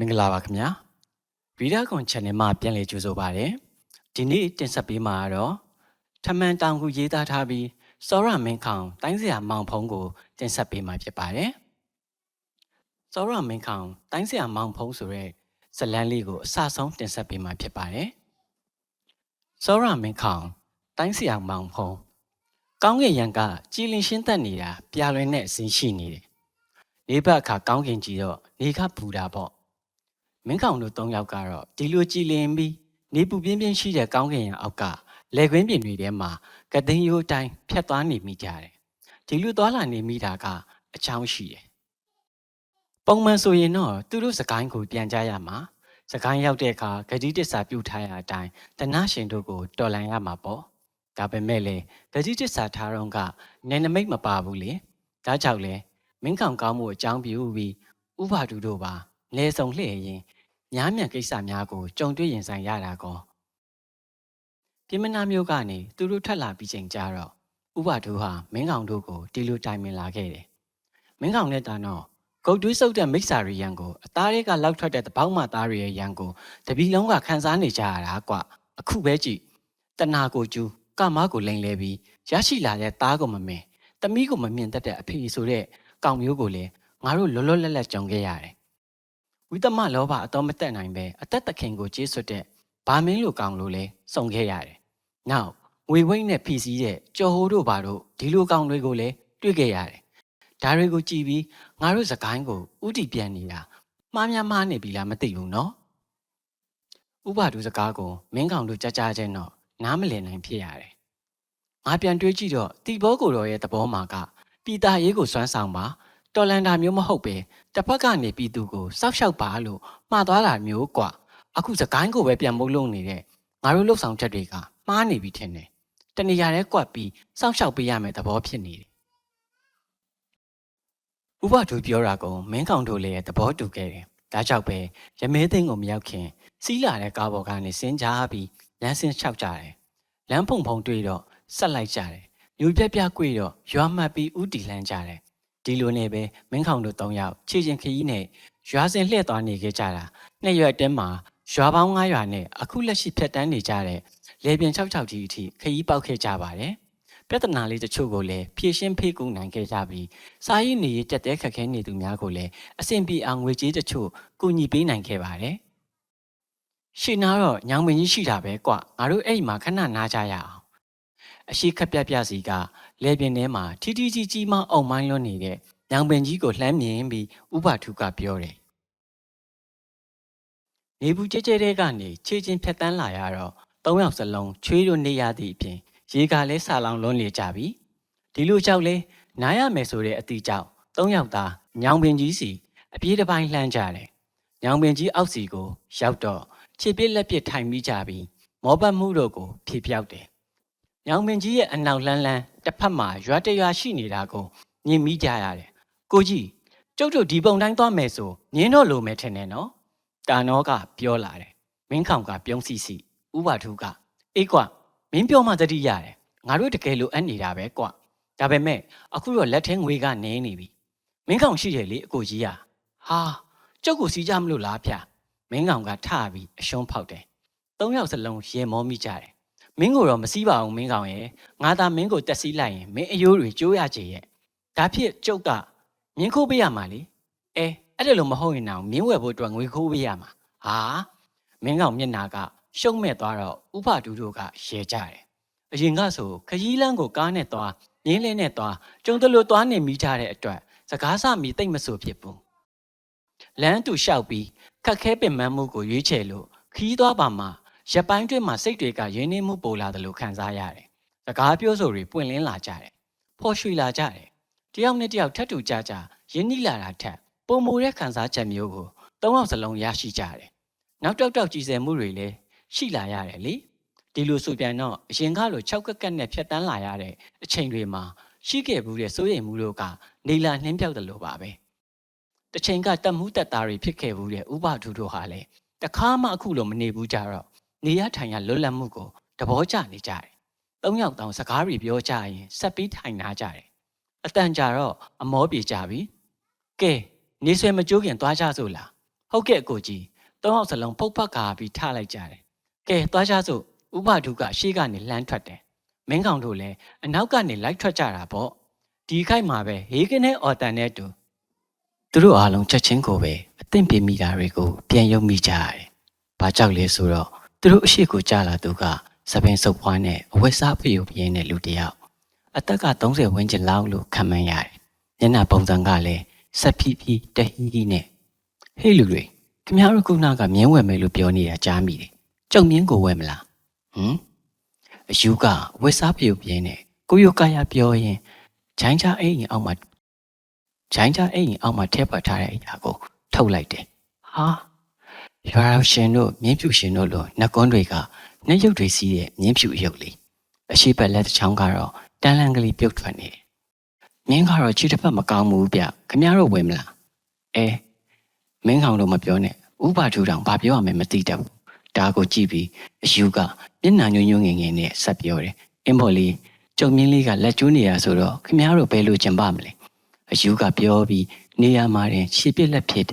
မင်္ဂလာပါခင်ဗျာဗီဒီယိုကွန် channel မှာပြန်လည်ကြိုဆိုပါရစေဒီနေ့တင်ဆက်ပေးမှာကတော့ထမန်တောင်ကူရေးသားထားပြီးစောရမင်းခေါင်တိုင်းစရာမောင်ဖုံးကိုတင်ဆက်ပေးမှာဖြစ်ပါတယ်စောရမင်းခေါင်တိုင်းစရာမောင်ဖုံးဆိုတဲ့ဇတ်လန်းလေးကိုအစဆုံးတင်ဆက်ပေးမှာဖြစ်ပါတယ်စောရမင်းခေါင်တိုင်းစရာမောင်ဖုံးကောင်းကင်ရံကကြည်လင်ရှင်းသက်နေတာပြလွင်တဲ့အစင်းရှိနေတယ်လေးဘက်အခါကောင်းကင်ကြီးတော့နေခပူတာပေါ့ မင်းကောင်တို့၃ယောက်ကတော့ဒီလိုကြည်လင်ပြီးနေပူပြင်းပြင်းရှိတဲ့ကောင်းကင်ရံအောက်ကလေကွင်းပြင်တွေထဲမှာကသိန်းရိုးတိုင်းဖြတ်သွားနေမိကြတယ်။ဒီလိုသွားလာနေမိတာကအချောင်းရှိတယ်။ပုံမှန်ဆိုရင်တော့သူတို့စကိုင်းကိုပြန်ကြရမှာစကိုင်းရောက်တဲ့အခါဂတိတစ္ဆာပြုထားရတဲ့အတိုင်းတနာရှင်တို့ကိုတော်လန်ရမှာပေါ့။ဒါပေမဲ့လေဂတိတစ္ဆာထားတော့ကနယ်နမိတ်မပါဘူးလေ။ဒါကြောင့်လေမင်းကောင်ကောင်းမှုအကြောင်းပြုပြီးဥပါဒူတို့ပါလဲဆောင်လှည့်ရင် များမြန်ကိစ္စများကိုကြုံတွေ့ရင်ဆိုင်ရတာကောပြမနာမျိုးကနေသူတို့ထွက်လာပြီးချိန်ကြတော့ဥပဒူဟာမင်းကောင်တို့ကိုဒီလိုတိုင်ပင်လာခဲ့တယ်မင်းကောင်နဲ့တန်တော့ဂုတ်တွေးစုပ်တဲ့မိစ္ဆာရီရန်ကိုအသားတွေကလောက်ထွက်တဲ့တပေါင်းမသားတွေရဲ့ရန်ကိုတပီလုံးကခန်းစားနေကြရတာကွအခုပဲကြည့်တနာကိုကျူးကမားကိုလိန်လဲပြီးရရှိလာတဲ့သားကိုမမင်တမီးကိုမမြင်တတ်တဲ့အဖေဆိုတဲ့ကောင်မျိုးကိုလည်းငါတို့လောလောလတ်လတ်ကြုံခဲ့ရတယ် ဝိသမလောဘအတော်မတက်နိုင်ပဲအသက်သခင်ကိုကျေးဆွတ်တဲ့ဘာမင်းလိုကောင်လိုလဲစုံခဲ့ရတယ်။နောက်ငွေဝိတ်နဲ့ဖီစီးတဲ့ကြော်ဟိုးတို့ဘာတို့ဒီလိုကောင်တွေကိုလည်းတွေ့ခဲ့ရတယ်။ဒါတွေကိုကြည်ပြီးငါတို့စကိုင်းကိုဥတီပြန်နေတာမှားများမှားနေပြီလားမသိဘူးနော်။ဥပဒုစကားကိုမင်းကောင်တို့ကြားကြားချင်းတော့နားမလည်နိုင်ဖြစ်ရတယ်။ငါပြန်တွေးကြည့်တော့တီဘောကိုတော်ရဲ့သဘောမှာကပြည်သားရေးကိုစွမ်းဆောင်ပါ တော်လန်တာမျိုးမဟုတ်ပဲတစ်ဖက်ကနေပြည်သူကိုစောက်ရှောက်ပါလို့မှားသွားတာမျိုးกว่าအခုစကိုင်းကိုပဲပြန်မုတ်လုံးနေတဲ့ငါတို့လှုပ်ဆောင်ချက်တွေကမှားနေပြီထင်တယ်တနေရာတဲ့ကွက်ပြီးစောက်ရှောက်ပေးရမယ်သဘောဖြစ်နေတယ်ဥပဒူပြောတာကမင်းကောင်တို့လည်းသဘောတူခဲ့တယ်ဒါကြောင့်ပဲရမဲသိန်းကိုမရောက်ခင်စီးလာတဲ့ကားပေါ်ကနေဆင်းကြပြီးလမ်းဆင်းလျှောက်ကြတယ်လမ်းဖုံဖုံတွေ့တော့ဆက်လိုက်ကြတယ်လူပြပြကွေတော့ရွာမှတ်ပြီးဥတီလန်းကြတယ် ဒီလိုနဲ့ပဲမင်းခေါင်တို့၃ယောက်ခြေချင်းခရီးနဲ့ရွာစင်လှည့်သွားနေခဲ့ကြတာနှစ်ရွက်တဲမှာရွာပေါင်း9ရွာနဲ့အခုလက်ရှိဖြတ်တန်းနေကြတဲ့လေပြင်း66ကြီးအထိခရီးပေါက်ခဲ့ကြပါတယ်ပြဿနာလေးတချို့ကိုလည်းဖြည့်ရှင်းဖေးကူနိုင်ခဲ့ကြပြီးစာရေးနေရေးတက်တဲ့ခက်ခဲနေသူများကိုလည်းအဆင်ပြေအောင်ငွေကြေးတချို့ကူညီပေးနိုင်ခဲ့ပါတယ်ရှင်းနာတော့ညောင်မင်းကြီးရှိတာပဲကွငါတို့အဲ့မှာခဏနားကြရအောင်အရှိခက်ပြပြစီက လေပြင်းထဲမှာထီထီကြီးကြီးမအောင်မိုင်းလွန်းနေတဲ့ညောင်ပင်ကြီးကိုလှမ်းမြင်ပြီးဥပထုကပြောတယ်။နေဘူးကျဲကျဲတဲ့ကနေခြေချင်းဖြတ်တန်းလာရတော့သုံးယောက်စလုံးချွေးတို့နေရသည့်အပြင်ရေကလည်းဆာလောင်လွန်းနေကြပြီ။ဒီလိုကြောက်လဲနားရမယ်ဆိုတဲ့အတီကြောက်သုံးယောက်သားညောင်ပင်ကြီးစီအပြေးတစ်ပိုင်းလှမ်းကြတယ်။ညောင်ပင်ကြီးအောက်စီကိုရောက်တော့ခြေပြစ်လက်ပြစ်ထိုင်မိကြပြီးမောပတ်မှုတို့ကိုဖြေပြောက်တယ်။ ညောင်ပင်ကြီးရဲ့အနောက်လန်းလန်းတစ်ဖက်မှာရွာတရွာရှိနေတာကိုမြင်မိကြရတယ်။ကိုကြီးကျုပ်တို့ဒီပုံတိုင်းသွားမယ်ဆိုညင်းတော့လိုမယ်ထင်တယ်နော်။တာနောကပြောလာတယ်။မင်းခေါင်ကပြုံးစီစီဥပါထုကအေးကွမင်းပြောမှသတိရတယ်။ငါတို့တကယ်လိုအပ်နေတာပဲကွ။ဒါပေမဲ့အခုတော့လက်ထဲငွေကနေနေပြီ။မင်းခေါင်ရှိတယ်လေအကိုကြီးကဟာကျုပ်ကိုစီးကြမလို့လားဗျ။မင်းကောင်ကထပြီးအရှုံးဖောက်တယ်။သုံးယောက်စလုံးရေမောမိကြတယ် မင်းကိုတော့မစည်းပါဘူးမင်းကောင်ရဲ့ငါသာမင်းကိုတက်စီးလိုက်ရင်မင်းအယိုးတွေကျိုးရချေရဲ့ဒါဖြစ်ကျုပ်ကမြင်းခိုးပေးရမှာလေအဲအဲ့ဒါလိုမဟုတ်ရင်တော့မင်းဝယ်ဖို့အတွက်ငွေခိုးပေးရမှာဟာမင်းကောင်မျက်နာကရှုံးမဲ့သွားတော့ဥပဒူတို့ကရဲကြတယ်အရင်ကဆိုခရီးလန်းကိုကားနဲ့သွားရင်းလင်းနဲ့သွားကျုံတလို့သွားနေမိကြတဲ့အတွက်စကားစမီတိတ်မဆိုဖြစ်ဘူးလမ်းတူလျှောက်ပြီးခက်ခဲပင်ပန်းမှုကိုရွေးချယ်လို့ခီးသွားပါမှာ ရပိုင်းတွင်းမှာစိတ်တွေကရင်းနှီးမှုပိုလာတယ်လို့ခံစားရတယ်။စကားပြောဆိုတွေပွင့်လင်းလာကြတယ်။ဖော်ရွှေလာကြတယ်။တယောက်နဲ့တယောက်ထပ်တူကြကြရင်းနှီးလာတာထက်ပုံမူတဲ့ခံစားချက်မျိုးကိုသုံးအောင်စလုံးရရှိကြတယ်။နောက်တောက်တောက်ကြည်စဲမှုတွေလည်းရှိလာရတယ်လေ။ဒီလိုဆိုပြန်တော့အရင်ကလို၆ကက်ကက်နဲ့ဖြတ်တန်းလာရတဲ့အချိန်တွေမှာရှိခဲ့ဘူးတဲ့စိုးရိမ်မှုတို့ကနေလာနှင်းပြောက်တယ်လို့ပါပဲ။တစ်ချိန်ကတက်မှုတက်သားတွေဖြစ်ခဲ့ဘူးတဲ့ဥပထုတို့ဟာလည်းတခါမှအခုလိုမနေဘူးကြတော့ နေရထိုင်ရလွတ်လပ်မှုကိုသဘောကျနေကြတယ်။သုံးယောက်တောင်စကားတွေပြောကြရင်ဆက်ပြီးထိုင်နာကြတယ်။အတန်ကြာတော့အမောပြေကြပြီ။ကဲနေဆွေမကြိုးခင်သွားကြစို့လားဟုတ်ကဲ့ကိုကြီးသုံးယောက်စလုံးဖုတ်ဖက်ကာပြီးထလိုက်ကြတယ်ကဲသွားကြစို့ဥပဒုကရှေ့ကနေလှမ်းထွက်တယ်မင်းကောင်တို့လည်းအနောက်ကနေလိုက်ထွက်ကြတာပေါ့ဒီခိုက်မှာပဲဟေးကနဲ့အော်တန်နဲ့တူသူတို့အားလုံးချက်ချင်းကိုပဲအသင့်ပြမိတာတွေကိုပြန်ယုံမိကြရတယ်ဘာကြောက်လဲဆိုတော့ သူတို့အရှိကိုကြာလာသူကသပင်စုပ်ပွားနဲ့အဝတ်စားဖျော်ပြင်းတဲ့လူတစ်ယောက်အသက်က30ဝန်းကျင်လောက်လို့ခံမှန်းရတယ်မျက်နှာပုံစံကလည်းဆက်ဖြီးဖြီးတဟီးဟီးနဲ့ဟေးလူတွေခင်ဗျားတို့ခုနကမြင်းဝယ်မယ်လို့ပြောနေတာကြားမိတယ်ကြုံမြင်းကိုဝယ်မလားဟမ်အယူကဝတ်စားဖျော်ပြင်းနဲ့ကိုယိုကာယပြောရင်ဂျိုင်းချအိမ်အောက်မှာဂျိုင်းချအိမ်အောက်မှာထည့်ပတ်ထားတဲ့အရာကိုထုတ်လိုက်တယ်ဟာ ရွာရောက်ရှင်တို့မြင်းဖြူရှင်တို့လိုနှက်ကွန်းတွေကနှက်ရုပ်တွေစီးတဲ့မြင်းဖြူရုပ်လေးအရှိပတ်လက်တစ်ချောင်းကတော့တန်လန်ကလေးပြုတ်ထွက်နေတယ်မြင်းကတော့ခြေတစ်ဖက်မကောင်းဘူးဗျခင်ဗျားတို့ဝင်မလားအဲမင်းကောင်တို့မပြောနဲ့ဥပါထူတောင်ဘာပြောရမယ်မသိတတ်ဘူးဒါကိုကြည့်ပြီးအယူကမျက်နှာညွှန်းညွှန်းငင်ငင်နဲ့ဆက်ပြောတယ်အင်းဘော်လေးကျုံမြင်းလေးကလက်ကျိုးနေရဆိုတော့ခင်ဗျားတို့ဘယ်လိုကျင်ပါမလဲအယူကပြောပြီးနေရာမှာတင်ခြေပြက်လက်ဖြစ်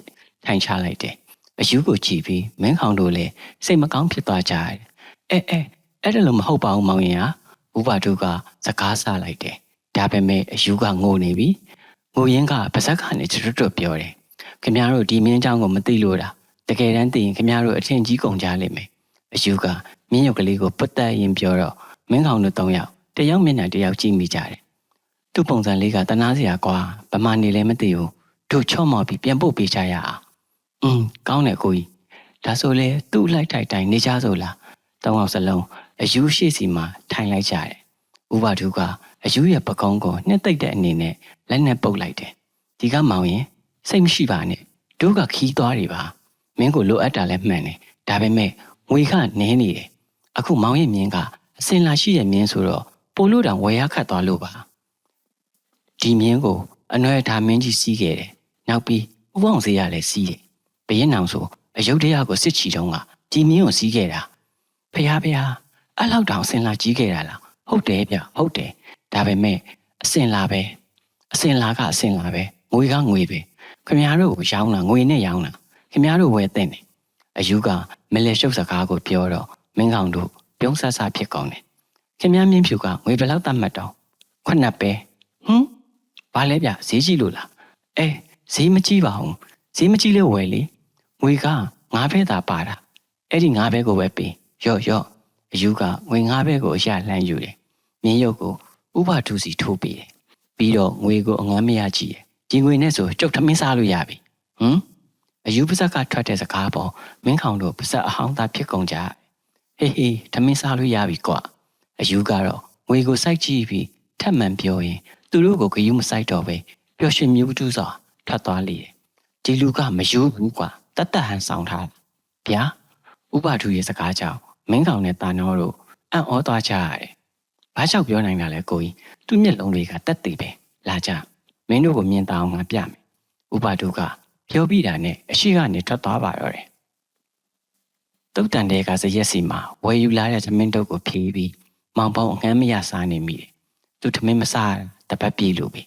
ထိုင်ချလိုက်တယ် အယူကိုကြည့်ပြီးမင်းကောင်တို့လည်းစိတ်မကောင်းဖြစ်သွားကြတယ်အဲအဲအဲ့ဒါလို့မဟုတ်ပါဘူးမောင်ရင်ဟာဥပါထုကစကားဆလိုက်တယ်ဒါပေမဲ့အယူကငိုနေပြီငိုရင်းကပါဇက်ကနေကျွတ်တွတ်ပြောတယ်ခင်ဗျားတို့ဒီမင်းเจ้าကိုမသိလို့တာတကယ်တမ်းသိရင်ခင်ဗျားတို့အထင်ကြီးကုန်ကြလိမ့်မယ်အယူကမြင်းရုပ်ကလေးကိုပတ်သက်ရင်ပြောတော့မင်းကောင်တို့၃ယောက်တယောက်မျက်နှာတယောက်ကြည့်မိကြတယ်သူ့ပုံစံလေးကတနာစရာကွာဗမာနေလည်းမသိဘူးတို့ချော့မော်ပြီးပြန်ပို့ပေးချရအောင် อืมကောင်းတယ်ကိုကြီးဒါဆိုလေသူ့လိုက်ထိုက်တိုင်းနေကြဆိုလားတောင်းအောင်စလုံးအယူရှိစီမှာထိုင်လိုက်ကြတယ်ဥပဒုကအယူရဲ့ပကုံးကိုနှစ်သိမ့်တဲ့အနေနဲ့လက်နဲ့ပုတ်လိုက်တယ်ဒီကမောင်ရင်စိတ်မရှိပါနဲ့တို့ကခီးသွားတွေပါမင်းကိုလိုအပ်တာလည်းမှန်တယ်ဒါပေမဲ့ငွေခနင်းနေတယ်အခုမောင်ရဲ့မြင်းကအစင်လာရှိရဲ့မြင်းဆိုတော့ပိုလို့တောင်ဝယ်ရခတ်သွားလို့ပါဒီမြင်းကိုအနွယ်ဒါမင်းကြီးစီးခဲ့တယ်နောက်ပြီးဥပအောင်စေးရလည်းစီးတယ် ဘရင်နောင်ဆိုအယုတ်တရားကိုစစ်ချီတုံးကဒီမြင်းကိုစီးခဲ့တာဖះဖះအဲ့လောက်တောင်အစင်လာကြီးခဲ့တာလားဟုတ်တယ်ဗျဟုတ်တယ်ဒါပေမဲ့အစင်လာပဲအစင်လာကအစင်လာပဲငွေကငွေပဲခင်ဗျားတို့ကိုရောင်းတာငွေနဲ့ရောင်းတာခင်ဗျားတို့ဝယ်တဲ့တယ်အယူကမလဲရှုပ်စကားကိုပြောတော့မင်းကောင်တို့ပြုံးဆဆဖြစ်ကောင်းတယ်ခင်ဗျားမြင်းဖြူကငွေဘယ်လောက်တတ်မှတ်တော့ခုနှစ်ပဲဟမ်ဘာလဲဗျဈေးကြီးလို့လားအဲဈေးမကြီးပါဘူးဈေးမကြီးလို့ဝယ်လေ ငွေကငါးဘဲသာပါတာအဲ့ဒီငါးဘဲကိုပဲပေးရော့ရော့အယူကငွေငါးဘဲကိုအရလှမ်းယူတယ်မြင်းရုပ်ကိုဥပထုစီထိုးပေးတယ်ပြီးတော့ငွေကိုအငမ်းမရကြည့်တယ်ဒီငွေနဲ့ဆိုကျုပ်ထမင်းစားလို့ရပြီဟမ်အယူပါဇက်ကထွက်တဲ့စကားပေါ်မင်းခေါင်တို့ပါဇက်အဟောင်းသားဖြစ်ကုန်ကြဟေးဟေးထမင်းစားလို့ရပြီကွာအယူကတော့ငွေကိုစိုက်ကြည့်ပြီးထက်မှန်ပြောရင်သူတို့ကိုဂယုမစိုက်တော့ပဲပျော်ရွှင်မြူးတူးစွာထွက်သွားလေတယ်ဒီလူကမယူဘူးကွာ တတ်တတ်ဟန်ဆောင်ထားဗျာဥပထုရဲ့စကားကြောင့်မင်းကောင်နဲ့တာနောတို့အံ့ဩသွားကြရတယ်ဘာကြောင့်ပြောနိုင်တာလဲကိုကြီးသူ့မျက်လုံးတွေကတက်သေးပဲလာကြမင်းတို့ကိုမြင်တာအောင်ငါပြမယ်ဥပထုကပြောပြီးတာနဲ့အရှိကနေထွက်သွားပါတော့တယ်တုတ်တန်တဲ့ကစရက်စီမှာဝယ်ယူလာတဲ့သမင်းတုပ်ကိုဖြေးပြီးမောင်ပေါင်းအငမ်းမရစားနေမိတယ်သူသမင်းမစားတပတ်ပြေးလို့ပဲ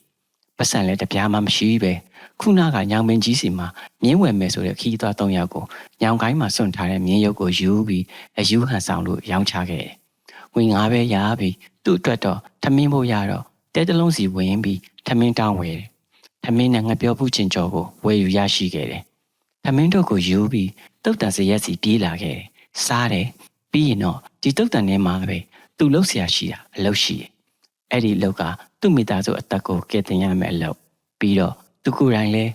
ပတ်စံလည်းတပြားမှမရှိပဲခုနကညောင်မင်းကြီးစီမှာမြင်းဝယ်မယ်ဆိုတဲ့ခီးသွား၃ယောက်ကိုညောင်ကိုင်းမှာစွန့်ထားတဲ့မြင်းရုပ်ကိုယူပြီးအယူဟန်ဆောင်လို့ရောင်းချခဲ့တယ်။ဝင်ငါးပဲရပြီးသူ့အတွက်တော့ထမင်းဖို့ရတော့တဲတလုံးစီဝင်ပြီးထမင်းတောင်းဝယ်တယ်။ထမင်းနဲ့ငပြောဘူးချင်းကြော်ကိုဝယ်ယူရရှိခဲ့တယ်။ထမင်းတို့ကိုယူပြီးတုတ်တန်စရက်စီပြေးလာခဲ့တယ်။စားတယ်ပြီးရင်တော့ဒီတုတ်တန်ထဲမှာပဲသူ့လှုပ်ရှားရှိတာအလုပ်ရှိတယ်။ အဲ့ဒီအလုပ်ကသူ့မိသားစုအသက်ကိုကယ်တင်ရမယ်အလုပ်ပြီးတော့သူကိုယ်တိုင်လည်း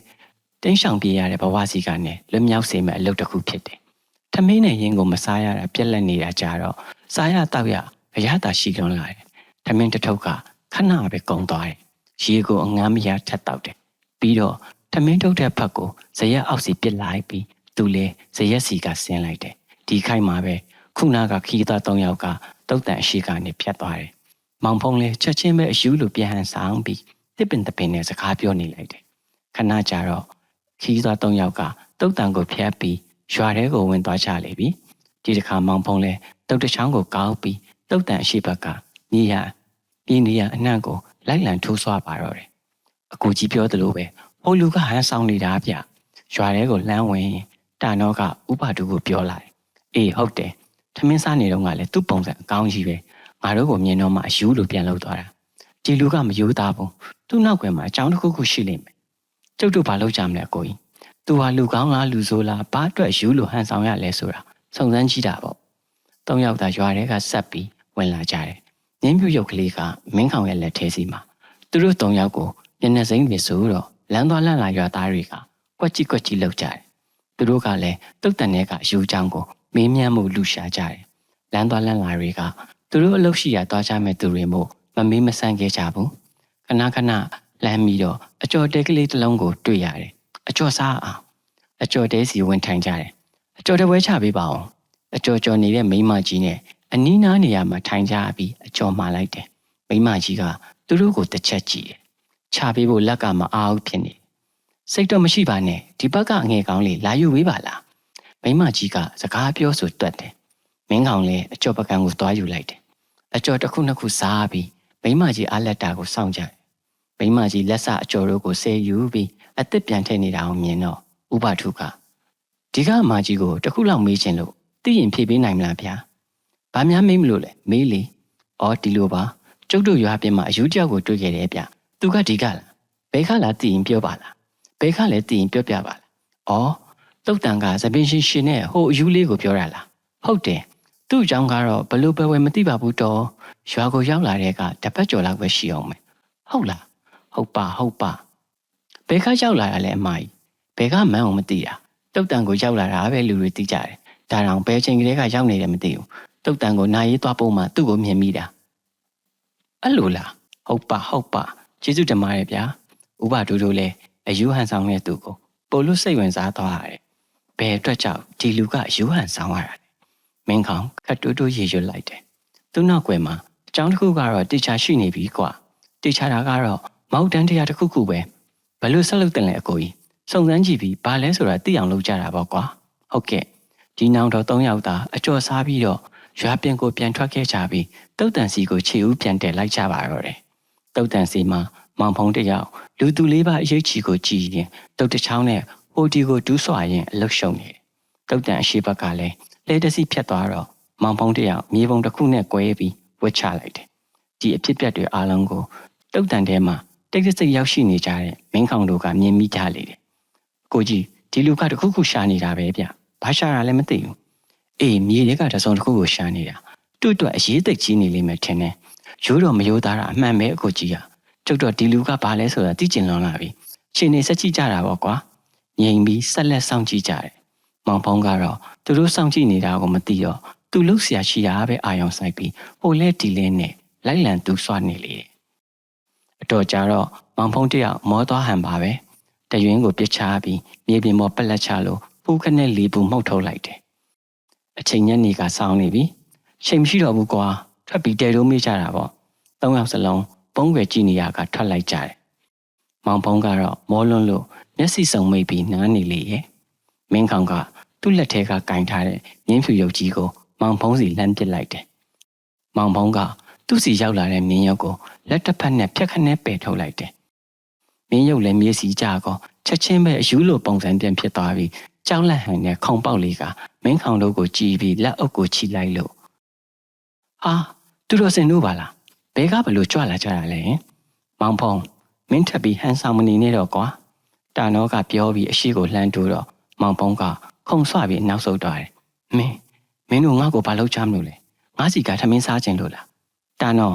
တင်းရှောင်ပြေးရတဲ့ဘဝစီကနေလွတ်မြောက်စေမယ့်အလုပ်တစ်ခုဖြစ်တယ်။ထမင်းနဲ့ရင်းကိုမစားရတာပြက်လက်နေတာကြတော့စားရတောက်ရအရသာရှိလွန်းလာတယ်။ထမင်းတစ်ထုပ်ကခဏပဲကုန်သွားတယ်။ရေကိုအငမ်းမရထက်တောက်တယ်။ပြီးတော့ထမင်းထုတ်တဲ့ဖက်ကိုဇရက်အောက်စီပစ်လိုက်ပြီးသူလည်းဇရက်စီကဆင်းလိုက်တယ်။ဒီခိုက်မှာပဲခုနကခီးသား၃ယောက်ကတုတ်တန်အရှိကနေဖြတ်သွားတယ်။ မောင်ဖုံးလည်းချက်ချင်းပဲအယူလိုပြန်ဟန်ဆောင်ပြီးတစ်ပင်တစ်ပင်နဲ့စကားပြောနေလိုက်တယ်ခဏကြာတော့ခီးသွား၃ယောက်ကတုတ်တန်ကိုဖျက်ပြီးရွာထဲကိုဝင်သွားကြလေပြီဒီတစ်ခါမောင်ဖုံးလဲတုတ်တချောင်းကိုကောက်ပြီးတုတ်တန်အရှိဘက်ကညီရပြီးနေရအနှံ့ကိုလိုက်လံထိုးဆွပါတော့တယ်အကူကြီးပြောသလိုပဲဟိုလူကဟန်ဆောင်နေတာဗျရွာထဲကိုလမ်းဝင်တာနောကဥပတုကိုပြောလာတယ်အေးဟုတ်တယ်ထမင်းစားနေတော့ကလည်းသူ့ပုံစံအကောင်းကြီးပဲ ငါတို့ကိုမြင်တော့မှအယူလို့ပြန်လောက်သွားတာဒီလူကမယူသားဘူးသူ့နောက်ကွယ်မှာအကြောင်းတစ်ခုခုရှိလိမ့်မယ်ကျုပ်တို့ဘာလုပ်ကြမလဲကိုကြီးသူဟာလူကောင်းလားလူဆိုးလားဘာအတွက်ယူလို့ဟန်ဆောင်ရလဲဆိုတာစုံစမ်းကြည့်တာပေါ့သုံးယောက်သာရွာထဲကဆက်ပြီးဝင်လာကြတယ်ငင်းပြူရုပ်ကလေးကမင်းခေါင်ရဲ့လက်ထဲစီမှာသူတို့သုံးယောက်ကိုမျက်နှာစိမ့်နေဆိုတော့လမ်းသွားလန့်လာရွာသားတွေကကွက်ကြည့်ကွက်ကြည့်လောက်ကြတယ်သူတို့ကလည်းတုတ်တန်တဲ့ကယူချောင်းကိုမေးမြန်းမှုလူရှာကြတယ်လမ်းသွားလန့်လာတွေက သူတို့အလုပ်ရှိရာသွားကြမဲ့သူတွေမို့မမေးမဆန်းခဲ့ကြဘူးခဏခဏလမ်းပြီးတော့အကျော်တဲကလေးတစ်လုံးကိုတွေ့ရတယ်အကျော်စားအောင်အကျော်တဲစီဝင်ထိုင်ကြတယ်အကျော်တပွဲချပေးပါအောင်အကျော်ကျော်နေတဲ့မိန်းမကြီးနဲ့အနီးနားနေရာမှာထိုင်ကြပြီးအကျော်မှာလိုက်တယ်မိန်းမကြီးကသူတို့ကိုတစ်ချက်ကြည့်တယ်ချပေးဖို့လက်ကမအားဘူးဖြစ်နေစိတ်တော့မရှိပါနဲ့ဒီဘက်ကအငယ်ကောင်းလေးလာယူဝေးပါလားမိန်းမကြီးကစကားပြောဆိုတွတ်တယ်မင်းကောင်လည်းအကျော်ပကံကိုသွားယူလိုက်တယ် အကျော်တစ်ခုနှစ်ခုစားပြီးမိန်းမကြီးအားလက်တာကိုစောင့်ကြတယ်မိန်းမကြီးလက်စအကျော်တို့ကိုဆဲယူပြီးအသက်ပြန်ထည့်နေတာအောင်မြင်တော့ဥပထုကဒီကအမကြီးကိုတခုလောက်မေးချင်လို့သိရင်ဖြေပေးနိုင်မလားဗျာ။ဘာများမေးမလို့လဲမေးလေ။အော်ဒီလိုပါ။ကျုပ်တို့ရွာပြင်မှာအယူတယောက်ကိုတွေ့ခဲ့တယ်ဗျ။သူကဒီကလား။ဘဲခလားသိရင်ပြောပါလား။ဘဲခလည်းသိရင်ပြောပြပါလား။အော်တုတ်တန်ကသပင်ရှင်ရှင်နဲ့ဟိုအယူလေးကိုပြောရလား။ဟုတ်တယ်။ သူ့အကြောင်းကတော့ဘလို့ပဲဝယ်မသိပါဘူးတော့။ရွာကိုရောက်လာတဲ့ကတပတ်ကျော်လောက်ပဲရှိအောင်မယ်။ဟုတ်လား။ဟုတ်ပါဟုတ်ပါ။ဘဲခရောက်လာရလဲအမကြီး။ဘဲကမန်းအောင်မသိတာ။တုတ်တန်ကိုရောက်လာတာပဲလူတွေသိကြတယ်ဒါတောင်ဘယ်ချိန်ကလေးကရောက်နေတယ်မသိဘူးတုတ်တန်ကိုနာရေးသွားပုံမှသူ့ကိုမြင်မိတာအဲ့လိုလားဟုတ်ပါဟုတ်ပါကျေးဇူးတင်ပါတယ်ဗျာဥပဒူတို့လည်းအယူဟန်ဆောင်တဲ့သူကိုပို့လို့စိတ်ဝင်စားသွားရတယ်ဘယ်အတွက်ကြောင့်ဒီလူကအယူဟန်ဆောင်ရတာလဲ မင်းကောင်ခတ်တူးတူးရေရွတ်လိုက်တယ်သူ့နောက်ွယ်မှာအကြောင်းတစ်ခုကတော့တေချာရှိနေပြီကွာတေချာတာကတော့မောက်တန်းတရားတစ်ခုခုပဲဘယ်လိုဆက်လုပ်တင်လဲအကိုကြီးစုံစမ်းကြည့်ပြီးဘာလဲဆိုတာသိအောင်လုပ်ကြတာပေါ့ကွာဟုတ်ကဲ့ဒီနောင်တော်၃ယောက်သာအကျော်စားပြီးတော့ရွာပြင်ကိုပြန်ထွက်ခဲ့ကြပြီးတုတ်တန်စီကိုခြေဦးပြန်တက်လိုက်ကြပါတော့တယ်တုတ်တန်စီမှာမောင်ဖုံးတယောက်လူသူလေးပါအရေးချီကိုကြည်ရင်တုတ်တချောင်းနဲ့ဟိုတီကိုဒူးဆွာရင်အလုရှုံနေတယ်တုတ်တန်အရှိဘက်ကလည်း လဲတစီဖြတ်သွားတော့မောင်ဖုံးတယောက်မြေပုံတစ်ခုနဲ့꿰ပြီးဝှက်ချလိုက်တယ်ဒီအဖြစ်ပြက်တွေအားလုံးကိုတုတ်တန်ထဲမှာတိတ်စိတ်ရောက်ရှိနေကြတဲ့မင်းခေါင်တို့ကမြင်မိကြလေတယ်ကိုကြီးဒီလူကတခုခုရှာနေတာပဲဗျဘာရှာတာလဲမသိဘူးအေးမြေတွေကတစုံတစ်ခုကိုရှာနေတာတွတ်တွတ်အရေးသိကြီးနေလိမ့်မယ်ထင်တယ်ရိုးတော့မရိုးသားတာအမှန်ပဲအခုကြီးอ่ะကျုပ်တော့ဒီလူကဘာလဲဆိုတာသိကျင်လွန်လာပြီရှင်နေဆက်ကြည့်ကြတာပေါ့ကွာငြိမ်ပြီးဆက်လက်စောင့်ကြည့်ကြတယ် မောင်ဖုံးကတော့သူတို့စောင့်ကြည့်နေတာကိုမသိတော့သူလှုပ်ရှားရှိတာပဲအာယုံဆိုင်ပြီးဟိုလဲဒီလဲနဲ့လိုက်လံသူစွာနေလေအတော်ကြာတော့မောင်ဖုံးတယောက်မောသွားဟန်ပါပဲတရွင်းကိုပြစ်ချပြီးမြေပြင်ပေါ်ပက်လက်ချလို့ပူခနဲ့လီပူမှုတ်ထုတ်လိုက်တယ်။အချိန်ညနေကစောင်းနေပြီ။ချိန်မရှိတော့ဘူးကွာ။ထွက်ပြီးတဲတော့မေးကြတာပေါ့။သုံးယောက်စလုံးပုံးွယ်ကြည့်နေရကထွက်လိုက်ကြတယ်။မောင်ဖုံးကတော့မောလွန်းလို့မျက်စိစုံမိတ်ပြီးနားနေလေရဲ့။ မင်းကောင်ကသူ့လက်ထဲကကင်ထားတဲ့မြင်းဖြူရုပ်ကြီးကိုမောင်ဖုံးစီလှမ်းပစ်လိုက်တယ်။မောင်ဖုံးကသူ့စီရောက်လာတဲ့မြင်းရုပ်ကိုလက်တစ်ဖက်နဲ့ဖြက်ခနဲ့ပယ်ထုတ်လိုက်တယ်။မင်းရုပ်လည်းမျက်စိကြကောချက်ချင်းပဲအယူလိုပုံစံပြန်ဖြစ်သွားပြီးကြောက်လက်ဟန်နဲ့ခုံပေါက်လေးကမင်းခေါင်တို့ကိုကြည်ပြီးလက်အုပ်ကိုချီလိုက်လို့အာသူတို့စင်တို့ပါလားဘဲကဘလို့ကြွလာကြတာလဲမောင်ဖုံမင်းထပ်ပြီးဟန်ဆောင်မနေနဲ့တော့ကွာတာနောကပြောပြီးအရှိကိုလှမ်းတိုးတော့ မောင်ဖုံကခုံဆွပြီးနောက်ဆုတ်သွားတယ်မင်းမင်းတို့ငါ့ကိုဘာလုပ်ချမလို့လဲငါစီကထမင်းစားခြင်းလို့လားတာနော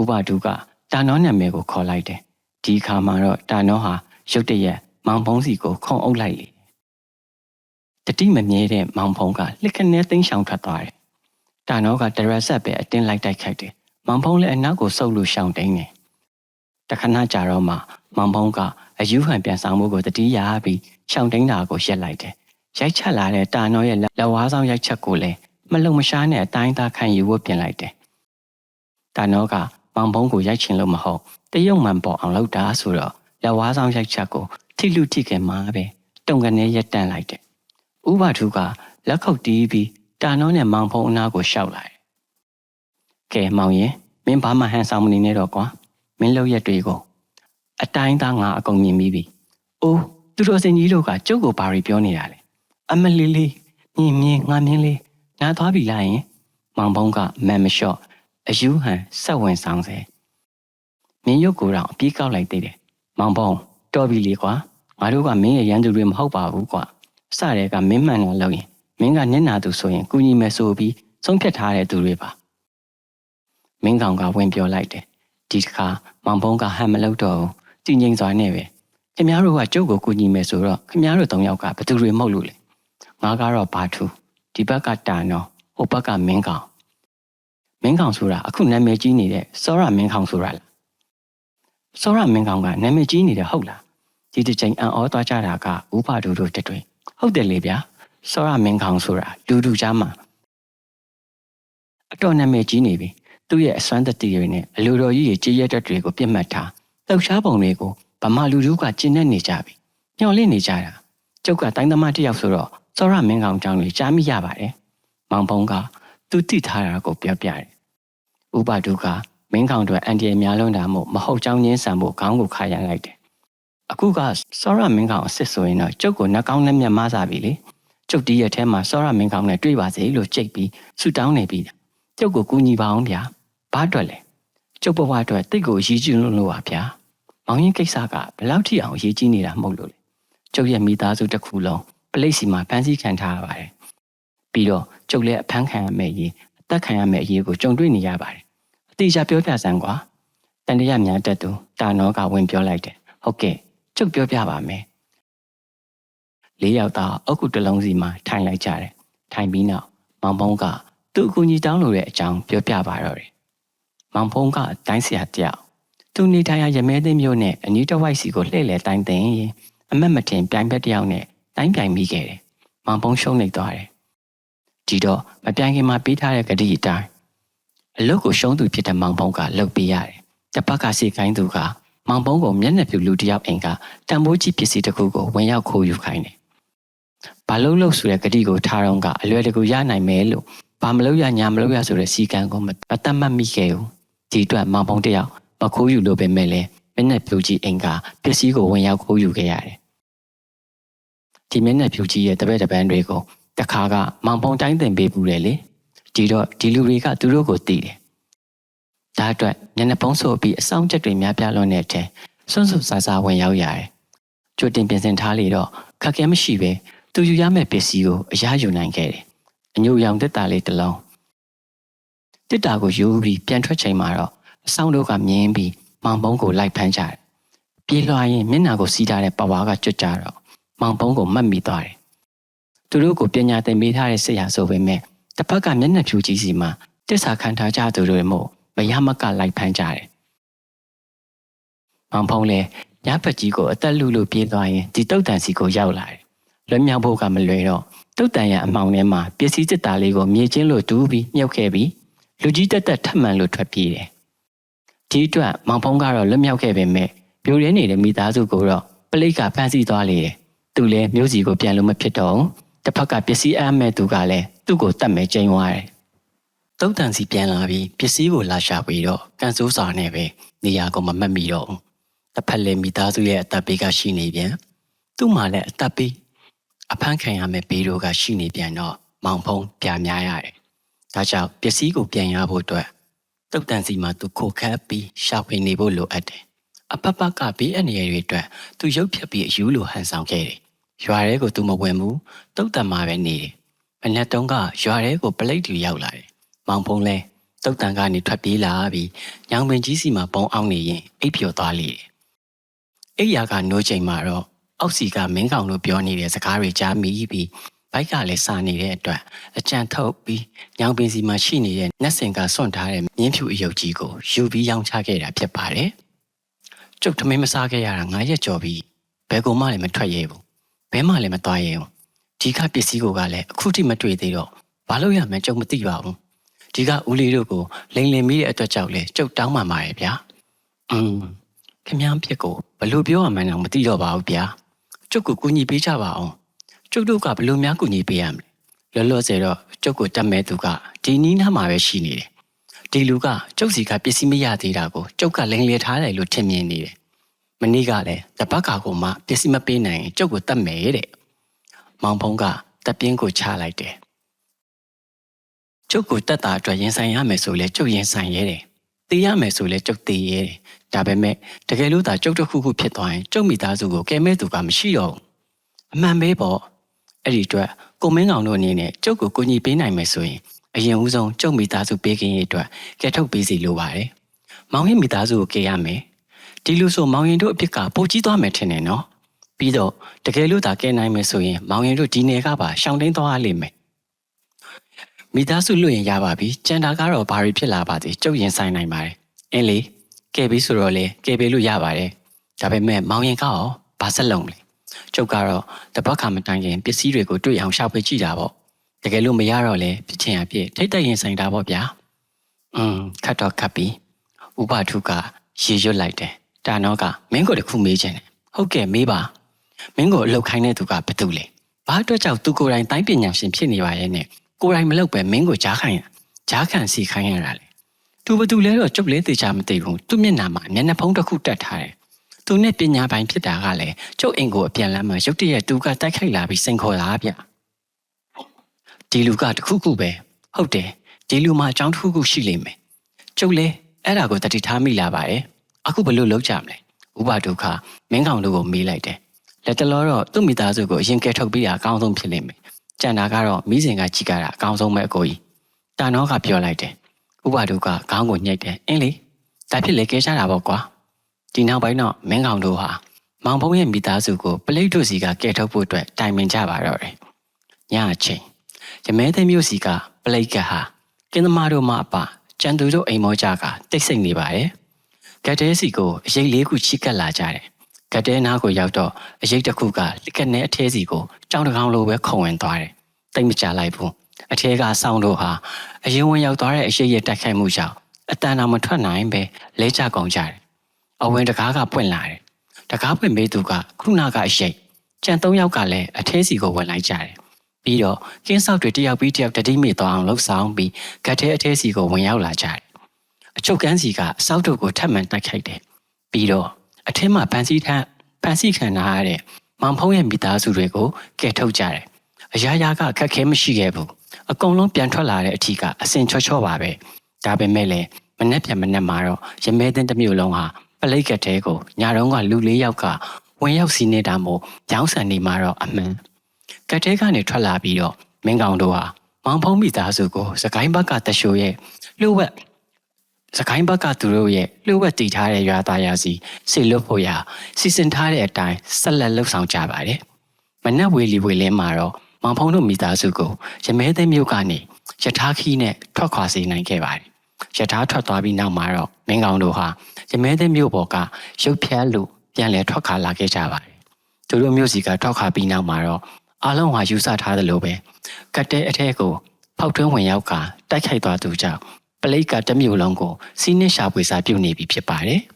ဥပဒုကတာနောနာမည်ကိုခေါ်လိုက်တယ်ဒီခါမှာတော့တာနောဟာရုတ်တရက်မောင်ဖုံးစီကိုခုံအုပ်လိုက်လေတတိမမြဲတဲ့မောင်ဖုံးကလက်ခနဲသိမ်းရှောင်ထွက်သွားတယ်။တာနောကတရက်ဆက်ပဲအတင်းလိုက်တိုက်ခိုက်တယ်။မောင်ဖုံးလည်းအနောက်ကိုဆုပ်လို့ရှောင်တိန်တယ်။တခဏကြာတော့မှမောင်ဖုံးကအယူဟန်ပြန်ဆောင်မှုကိုတတိရပြီး ရှောင်တိန်တာကိုရက်လိုက်တယ်။ရိုက်ချက်လာတဲ့တာနောရဲ့လက်ဝါးဆောင်ရိုက်ချက်ကိုလည်းမလုံမရှားနဲ့အတိုင်းသားခံယူဖို့ပြင်လိုက်တယ်။တာနောကမောင်ဖုံးကိုရိုက်ချင်လို့မဟုတ်တရုတ်မှန်ပေါ်အောင်လုပ်တာဆိုတော့လက်ဝါးဆောင်ရိုက်ချက်ကိုထိလူထိခင်မှာပဲတုံကနေရက်တန့်လိုက်တယ်ဥပထုကလက်ခုပ်တီးပြီးတာနောနဲ့မောင်ဖုံအနာကိုရှောက်လာတယ်။ကဲမောင်ရင်မင်းဘာမှဟန်ဆောင်မနေနဲ့တော့ကွာ။မင်းလောက်ရက်တွေကိုအတိုင်းသားငါအကုန်မြင်ပြီးပြီ။အိုး သူတော်စင်ကြီးတို့ကကျုပ်ကိုဘာတွေပြောနေတာလဲအမလီလီမြင်မြင်ငါမြင်လေးနားသွားပြီလားယင်မောင်ဖုံးကမန်မလျှော့အယူဟန်ဆက်ဝင်ဆောင်စေမင်းရုပ်ကိုယ်တော့အပြေးကောက်လိုက်သေးတယ်မောင်ဖုံးတော်ပြီလေကွာငါတို့ကမင်းရဲ့ရန်သူတွေမဟုတ်ပါဘူးကွာစတဲ့ကမင်းမှန်တော့လောက်ရင်မင်းကညနာသူဆိုရင်ကူညီမယ်ဆိုပြီးဆုံးဖြတ်ထားတဲ့သူတွေပါမင်းကောင်ကဝင်ပြောလိုက်တယ်ဒီတစ်ခါမောင်ဖုံးကဟန်မလုပ်တော့ဘူးတည်ငြိမ်စွာနဲ့ပဲ ခင်ဗျားတို့ကကျုပ်ကိုကူညီမယ်ဆိုတော့ခင်ဗျားတို့၃ယောက်ကဘယ်သူတွေမဟုတ်လို့လဲငါကတော့ဘာထူဒီဘက်ကတာနော်ဟိုဘက်ကမင်းကောင်မင်းကောင်ဆိုတာအခုနာမည်ကြီးနေတဲ့စောရမင်းကောင်ဆိုတာလားစောရမင်းကောင်ကနာမည်ကြီးနေတဲ့ဟုတ်လားဒီတစ်ချိန်အံ့ဩသွားကြတာကဥပဒုတို့တတွေဟုတ်တယ်လေဗျာစောရမင်းကောင်ဆိုတာလူလူကြားမှာအတော်နာမည်ကြီးနေပြီသူ့ရဲ့အစွမ်းတတိတွေနဲ့အလိုတော်ကြီးရဲ့ကြေးရက်တက်တွေကိုပြစ်မှတ်ထားလှုပ်ရှားပုံတွေကိုဗ မာလူတို့ကကျင့်နေနေကြပြီညှော်လင့်နေကြတာကျုပ်ကတိုင်းသမားတစ်ယောက်ဆိုတော့စောရမင်းကောင်ကြောင့်လေကြားမိရပါတယ်မောင်ဖုံးကသူတိထားတာကိုပြောပြတယ်ဥပဒုကမင်းကောင်တို့အန်တီအများလုံးတာမို့မဟုတ်ကြောင်းချင်းဆန်ဖို့ခေါင်းကိုခါရန်လိုက်တယ်အခုကစောရမင်းကောင်အစ်စ်ဆိုရင်တော့ကျုပ်ကိုနှာကောင်းနဲ့မျက်မစားပြီလေကျုပ်ဒီရက်ထဲမှာစောရမင်းကောင်နဲ့တွေ့ပါစေလို့ကြိတ်ပြီးဆူတောင်းနေပြီကျုပ်ကိုကူညီပါအောင်ဗျာဘာအတွက်လဲကျုပ်ဘဝအတွက်တိတ်ကိုအရေးကြီးလို့လို့ပါဗျာ မောင်ရင်ကိစ္စကဘယ်လောက်ထိအောင်အရေးကြီးနေတာမဟုတ်လို့လေကျုပ်ရဲ့မိသားစုတစ်ခုလုံးပလိတ်စီမှာဖမ်းဆီးခံထားရပါတယ်ပြီးတော့ကျုပ်လည်းအဖမ်းခံရမယ့်ရေးအသက်ခံရမယ့်အရေးကိုကြုံတွေ့နေရပါတယ်အတိအကျပြောပြစမ်းကွာတန်တရာများတက်သူတာနောကဝင်ပြောလိုက်တယ်ဟုတ်ကဲ့ကျုပ်ပြောပြပါမယ်လေးယောက်သားအုတ်ခုတစ်လုံးစီမှာထိုင်လိုက်ကြတယ်ထိုင်ပြီးနောက်မောင်ဖုံးကသူ့အကူကြီးတောင်းလို့တဲ့အကြောင်းပြောပြပါတော့တယ်မောင်ဖုံးကတိုင်းဆရာတယောက် သူနေထိုင်ရာရမဲသိမ်းမျိုးနဲ့အနီးတစ်ဝိုက်စီကိုလှည့်လည်တိုင်းသိရင်အမက်မထင်ပြိုင်ဘက်တယောက်နဲ့တိုင်းပြိုင်မိခဲ့တယ်မောင်ဖုံးရှုံးနေသွားတယ်ဒီတော့မပြိုင်ခင်မှာပေးထားတဲ့ကတိအတိုင်းအလုတ်ကိုရှုံးသူဖြစ်တဲ့မောင်ဖုံးကလှုပ်ပေးရတယ်တစ်ပတ်ကစီခိုင်းသူကမောင်ဖုံးကိုမျက်နှာပြူလူတယောက်အိမ်ကတံမိုးကြီးပစ္စည်းတစ်ခုကိုဝင်ရောက်ခိုးယူခိုင်းတယ်။ဘာလို့လို့ဆိုတဲ့ဂတိကိုထားတော့ကအလွယ်တကူရနိုင်မယ်လို့ဘာမလို့ရညာမလို့ရဆိုတဲ့စီကံကိုမတတ်မှတ်မိခဲ့ဘူး။ဒီအတွက်မောင်ဖုံးတယောက် မခိုးယူလို့ပဲမဲ့လေမျက်နှာပြူကြီးအိမ်ကပစ္စည်းကိုဝင်ရောက်ခိုးယူခဲ့ရတယ်။ဒီမျက်နှာပြူကြီးရဲ့တပည့်တပန်းတွေကိုတခါကမောင်ဖုံးတိုင်းတင်ပေးဘူးလေလေ။ဒီတော့ဒီလူတွေကသူတို့ကိုတီးတယ်။ဒါအတွက်မျက်နှာပုံးဆိုပြီးအဆောင်ချက်တွေများပြားလွန်းတဲ့အထက်စွန့်စွန့်ဆာဆာဝင်ရောက်ရတယ်။ကြိုတင်ပြင်ဆင်ထားလေတော့ခက်ခဲမရှိပဲသူယူရမယ့်ပစ္စည်းကိုအရယူနိုင်ခဲ့တယ်။အညိုရောင်တက်တာလေးတစ်လုံးတက်တာကိုယူပြီးပြန်ထွက်ချိန်မှာတော့ အဆောင်တို့ကမြင်းပြီးမောင်ပုံးကိုလိုက်ဖမ်းကြတယ်။ပြေးလွှားရင်မျက်နှာကိုစီးထားတဲ့ပဝါကကျွတ်ကြတော့မောင်ပုံးကိုမှတ်မိသွားတယ်။သူတို့ကိုပညာသင်ပေးထားတဲ့ဆရာဆိုပေမဲ့တစ်ဖက်ကမျက်နှာဖြူကြီးစီမှာတစ္ဆာခံထားကြသူတွေမို့မရမကလိုက်ဖမ်းကြတယ်။မောင်ဖုံးလည်းညဖက်ကြီးကိုအသက်လူလူပြေးသွားရင်ဒီတုတ်တန်စီကိုရောက်လာတယ်။လွတ်မြောက်ဖို့ကမလွယ်တော့တုတ်တန်ရအမောင်ထဲမှာပစ္စည်းစစ်သားလေးကိုမြေချင်းလို့တူးပြီးမြုပ်ခဲ့ပြီးလူကြီးတက်တက်ထပ်မှန်လို့ထွက်ပြေးတယ်။ ဒီအတွက်မောင်ဖုံးကတော့လွတ်မြောက်ခဲ့ပေမဲ့ပြိုရင်းနေတဲ့မိသားစုကိုတော့ပလိတ်ကဖမ်းဆီးသွားလေတယ်။သူလည်းမျိုးစီကိုပြန်လို့မဖြစ်တော့ဘူး။တစ်ဖက်ကပစ္စည်းအားမဲ့သူကလည်းသူ့ကိုတတ်မဲ့ကျင်းသွားတယ်။တုတ်တန်စီပြန်လာပြီးပစ္စည်းကိုလာရှာပြီးတော့ကန်ဆိုးစာနဲ့ပဲနေရာကိုမမှတ်မိတော့ဘူး။တစ်ဖက်လည်းမိသားစုရဲ့အသက်ပေးကရှိနေပြန်။သူ့မှာလည်းအသက်ပေးအဖမ်းခံရမဲ့ဘေးတို့ကရှိနေပြန်တော့မောင်ဖုံးပြများရတယ်။ဒါကြောင့်ပစ္စည်းကိုပြန်ရဖို့အတွက် တုတ်တန်စီမှာသူခိုခတ်ပြီးရှာဖွေနေဖို့လိုအပ်တယ်။အပပကဘေးအနေရတွေအတွက်သူရုပ်ဖြတ်ပြီးအယူလိုဟန်ဆောင်ခဲ့တယ်။ရွာထဲကိုသူမဝင်ဘူးတုတ်တန်မှာပဲနေတယ်။မနက်တုန်းကရွာထဲကိုပလိတ်တူရောက်လာတယ်။မောင်ဖုံးလဲတုတ်တန်ကနေထွက်ပြေးလာပြီးညောင်ပင်ကြီးစီမှာပုံအောင်နေရင်အိပ်ပျော်သွားလေတယ်။အိပ်ရာကနိုးချိန်မှာတော့အောက်စီကမင်းကောင်တို့ပြောနေတဲ့စကားတွေကြားမိပြီး ဘိုက်ကလည်းစာနေတဲ့အတွက်အကြံထုတ်ပြီးညောင်ပင်စီမှာရှိနေတဲ့နက်စင်ကစွန့်ထားတဲ့မြင်းဖြူအယုတ်ကြီးကိုယူပြီးရောင်းချခဲ့တာဖြစ်ပါတယ်။ကျုပ်ထမင်းမစားခဲ့ရတာ9ရက်ကျော်ပြီးဘယ်ကောင်မှလည်းမထွက်ရဲဘူး။ဘဲမှလည်းမသွားရဲဘူး။ဒီကပစ္စည်းကိုကလည်းအခုထိမတွေ့သေးတော့ဘာလို့ရမှန်းကျုပ်မသိပါဘူး။ဒီကဦးလေးတို့ကိုလိန်လင်မိတဲ့အတွက်ကြောင့်လေကျုပ်တောင်းပန်ပါရဲ့ဗျာ။อืมခင်ဗျားဖြစ်ကိုဘလို့ပြောရမှန်းတော့မသိတော့ပါဘူးဗျာ။ကျုပ်ကိုကူညီပေးကြပါအောင်။ ကျုပ်တို့ကဘလို့များကူညီပေးရမလဲ။လောလောဆယ်တော့ကျုပ်ကိုတတ်မဲ့သူကဒီနီးနားမှာပဲရှိနေတယ်။ဒီလူကကျုပ်စီကပစ္စည်းမရသေးတာကိုကျုပ်ကလိန်လေထားတယ်လို့ထင်မြင်နေတယ်။မနေ့ကလည်းတပတ်ကာကိုမှပစ္စည်းမပေးနိုင်ရင်ကျုပ်ကိုတတ်မယ်တဲ့။မောင်ဖုံးကတပ်ပြင်းကိုချလိုက်တယ်ကျုပ်ကိုတက်တာအတွက်ရင်ဆိုင်ရမယ်ဆိုလဲကျုပ်ရင်ဆိုင်ရဲတယ်တေးရမယ်ဆိုလဲကျုပ်တေးရဲတယ်ဒါပေမဲ့တကယ်လို့သာကျုပ်တစ်ခုခုဖြစ်သွားရင်ကျုပ်မိသားစုကိုကဲမဲ့သူကမရှိတော့ဘူးအမှန်ပဲပေါ့ အဲ့ဒီအတွက်ကိုမင်းကောင်တို့အနေနဲ့ကျုပ်ကိုကူညီပေးနိုင်မယ်ဆိုရင်အရင်ဦးဆုံးကျုပ်မိသားစုပေးခင်ရေးအတွက်ကဲထုတ်ပေးစီလိုပါတယ်မောင်ရင်မိသားစုကိုကဲရမယ်ဒီလိုဆိုမောင်ရင်တို့အဖြစ်ကပိုကြီးသွားမယ်ထင်တယ်နော်ပြီးတော့တကယ်လို့သာကဲနိုင်မယ်ဆိုရင်မောင်ရင်တို့ဒီနယ်ကပါရှောင်တိန်သွားရလိမ့်မယ်မိသားစုလွတ်ရင်ရပါပြီကြံတာကတော့ဘာတွေဖြစ်လာပါသေးကျုပ်ရင်ဆိုင်နိုင်ပါတယ်အင်းလေကဲပြီးဆိုတော့လေကဲပေးလို့ရပါတယ်ဒါပေမဲ့မောင်ရင်ကရောဘာဆက်လုံးလဲ ကျုပ်ကတော့တပတ်ခါမတိုင်ခင်ပစ္စည်းတွေကိုတွေ့အောင်ရှာဖွေကြည့်တာပေါ့တကယ်လို့မရတော့လေဖြစ်ချင်အဖြစ်ထိတ်တက်ရင်ဆိုင်တာပေါ့ဗျာอืมခတ်တော့ခတ်ပြီးဥပထုကရေရွတ်လိုက်တယ်တာနောကမင်းကိုတခုမေးချင်တယ်ဟုတ်ကဲ့မေးပါမင်းကိုအလောက်ခိုင်းတဲ့သူကဘယ်သူလဲဘာအတွက်ကြောင့်သူကိုယ်တိုင်တိုင်းပညာရှင်ဖြစ်နေပါရဲ့နဲ့ကိုယ်တိုင်မလုပ်ပဲမင်းကိုကြားခိုင်းတာကြားခံစီခိုင်းရတာလေသူဘသူလဲတော့ကျုပ်လဲသိချာမသိဘူးသူမျက်နှာမှာမျက်နှာဖုံးတစ်ခုတက်ထားတယ် သူနဲ့ပညာပိုင်းဖြစ်တာကလည်းကျုပ်အိမ်ကိုအပြန်လမ်းမှာရုတ်တရက်သူကတိုက်ခိုက်လာပြီးစိန်ခေါ်တာဗျဒီလူကတခုခုပဲဟုတ်တယ်ဒီလူမှာအကြောင်းတစ်ခုခုရှိလိမ့်မယ်ကျုပ်လဲအဲ့ဒါကိုတတိထားမိလာပါတယ်အခုဘလို့လုပ်ကြမလဲဥပဒုက္ခမင်းကောင်တို့ကိုမေးလိုက်တယ်လက်တလောတော့သူ့မိသားစုကိုအရင်ကဲထုတ်ပြီးတာအကောင်းဆုံးဖြစ်လိမ့်မယ်ကြံတာကတော့မိစဉ်ကကြည့်ကြတာအကောင်းဆုံးပဲအကိုကြီးတာနောကပြောလိုက်တယ်ဥပဒုက္ခခေါင်းကိုညှိတ်တယ်အင်းလေဒါဖြစ်လေကဲချတာပေါ့ကွာ ဒီနောက်ပိုင်းတော့မင်းကောင်တို့ဟာမောင်ဖုံးရဲ့မိသားစုကိုပလိတ်တို့စီကကဲထုတ်ဖို့အတွက်တိုင်ပင်ကြပါတော့တယ်ညအချိန်ရမဲသိမျိုးစီကပလိတ်ကဟာကင်းသမားတို့မှအပကျန်သူတို့အိမ်မောကြကတိတ်ဆိတ်နေပါတယ်ကတ်တဲစီကိုအရေးလေးခုချိကပ်လာကြတယ်ကတ်တဲနားကိုရောက်တော့အရေးတစ်ခုကလက်ကနဲ့အထဲစီကိုကြောင်တကောင်လိုပဲခုံဝင်သွားတယ်တိတ်မကြလိုက်ဘူးအထဲကဆောင်းတို့ဟာအရင်ဝင်ရောက်သွားတဲ့အရှိရဲ့တိုက်ခိုက်မှုကြောင့်အတန်တော်မထွက်နိုင်ပဲလဲကျကုန်ကြတယ် အဝင်တကားကပွင့်လာတယ်တကားပွင့်မေးသူကခုနကအရှိကြံ၃ယောက်ကလည်းအထဲစီကိုဝင်လိုက်ကြတယ်ပြီးတော့ကင်းဆောက်တွေတယောက်ပြီးတယောက်တတိမိသွားအောင်လှုပ်ဆောင်ပြီးဂတ်ထဲအထဲစီကိုဝင်ရောက်လာကြတယ်အချုပ်ကန်းစီကအဆောက်တို့ကိုထပ်မံတိုက်ခိုက်တယ်ပြီးတော့အထက်မှာပန်းစည်းထမ်းပန်းစည်းခံထားရတဲ့မောင်ဖုံးရဲ့မိသားစုတွေကိုကယ်ထုတ်ကြတယ်အရာရာကခက်ခဲမရှိခဲ့ဘူးအကုန်လုံးပြန်ထွက်လာတဲ့အထီးကအစင်ချောချောပါပဲဒါပေမဲ့လည်းမနဲ့ပြန်မနဲ့မှာတော့ရမဲသိန်းတစ်မျိုးလုံးဟာ ပလိတ်ကတဲ့ကိုညာတော့ကလူလေးယောက်ကဝင်ရောက်စီးနေတာမို့ကြောင်းဆန်နေမှာတော့အမှန်ကတဲ့ကနေထွက်လာပြီးတော့မင်းကောင်တို့ဟာမောင်ဖုံးမိသားစုကိုစကိုင်းဘက်ကတရှိုးရဲ့လှုပ်ဝက်စကိုင်းဘက်ကသူတို့ရဲ့လှုပ်ဝက်တည်ထားတဲ့ရွာသားရစီစေလွတ်ဖို့ရာစီစဉ်ထားတဲ့အတိုင်းဆက်လက်လှုပ်ဆောင်ကြပါတယ်မနက်ဝေလီဝေလင်းမှာတော့မောင်ဖုံးတို့မိသားစုကိုရမဲသိမ်းမြို့ကနေယထာခီးနဲ့ထွက်ခွာစေနိုင်ခဲ့ပါတယ်။ယထာထွက်သွားပြီးနောက်မှာတော့မင်းကောင်တို့ဟာ ရမဲသိမ်းမြို့ပေါ်ကရုပ်ဖြတ်လို့ပြန်လည်ထွက်ခွာလာခဲ့ကြပါတယ်။သူတို့မြို့စီကထွက်ခွာပြီးနောက်မှာတော့အလုံးဟာယူဆထားသလိုပဲကတ်တဲ့အထက်ကိုဖောက်ထွင်းဝင်ရောက်ကတိုက်ခိုက်သွားသူကြောင့်ပလိတ်ကတမျိုးလုံးကိုစီးနှင်းရှာပွေစာပြုတ်နေပြီဖြစ်ပါတယ်။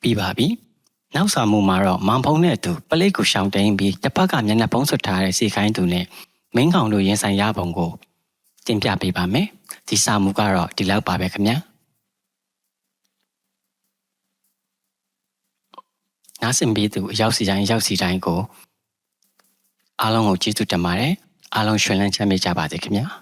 ပြီးပါပြီ။နောက်ဆောင်မှုမှာတော့မောင်ဖုံးနဲ့အတူပလိတ်ကိုရှောင်တိန်ပြီးတစ်ဖက်ကမျက်နှာဖုံးဆွတ်ထားတဲ့စီခိုင်းသူနဲ့မင်းကောင်တို့ရင်ဆိုင်ရပုံကိုတင်ပြပေးပါမယ် ဒီစာမှုကတော့ဒီလောက်ပါပဲခင်ဗျာနားဆင်ပြီးသူအရောက်စီတိုင်းရောက်စီတိုင်းကိုအားလုံးကိုကျေးဇူးတင်ပါတယ်အားလုံးရှင်လန်းချမ်းမြေ့ကြပါစေခင်ဗျာ